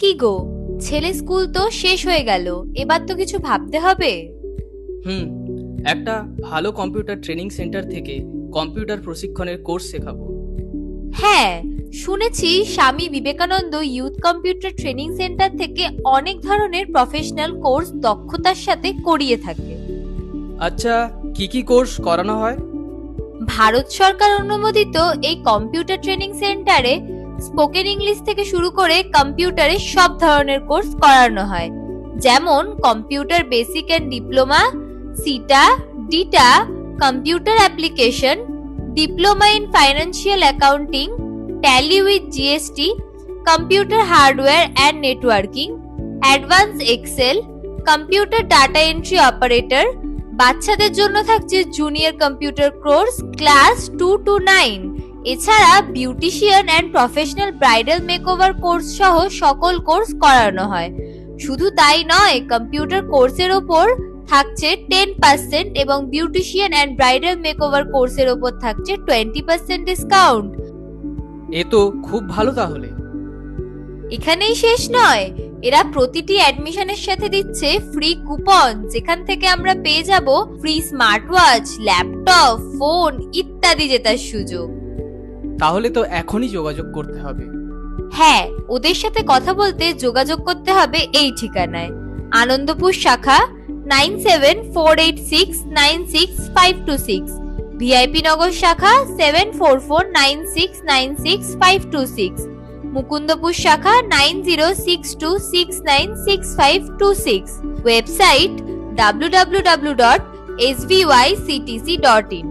কি গো? ছেলে স্কুল তো শেষ হয়ে গেল এবার তো কিছু ভাবতে হবে? হুম একটা ভালো কম্পিউটার ট্রেনিং সেন্টার থেকে কম্পিউটার প্রশিক্ষণের কোর্স শেখাবো। হ্যাঁ শুনেছি Swami Vivekananda youth computer training centre থেকে অনেক ধরনের প্রফেশনাল কোর্স দক্ষতার সাথে করিয়ে থাকে। আচ্ছা কি কি কোর্স করানো হয়? ভারত সরকার অনুমোদিত এই কম্পিউটার ট্রেনিং সেন্টারে স্পোকেন ইংলিশ থেকে শুরু করে কম্পিউটারে সব ধরনের কোর্স করানো হয়। যেমন কম্পিউটার বেসিক অ্যান্ড ডিপ্লোমা, সিটা, ডিটা, computer application, diploma in financial accounting, Tally with GST, computer hardware and networking, advance Excel, computer data entry operator, বাচ্চাদের জন্য থাকছে junior computer course class two to nine. এছাড়া beautician and professional bridal makeover course সহ সকল course করানো হয়। শুধু তাই নয় কম্পিউটার কোর্সের ওপর থাকছে টেন পার্সেন্ট এবং বিউটিশিয়ান অ্যান্ড ব্রাইডাল মেকওভার কোর্সের ওপর থাকছে টোয়েন্টি পার্সেন্ট ডিসকাউন্ট এ তো খুব ভালো তাহলে। এখানেই শেষ নয়। এরা প্রতিটি অ্যাডমিশনের সাথে দিচ্ছে ফ্রি কুপন যেখান থেকে আমরা পেয়ে যাব free smart watch laptop phone ইত্যাদি জেতার সুযোগ। তাহলে তো এখনই যোগাযোগ করতে হবে। হ্যাঁ ওদের সাথে কথা বলতে যোগাযোগ করতে হবে এই ঠিকানায়। আনন্দপুর শাখা nine seven four eight six nine six five two six. VIP Nagar শাখা seven four four nine six nine six five two six. Mukundapur শাখা nine zero six two six nine six five two six. Website W W W dot S dot in.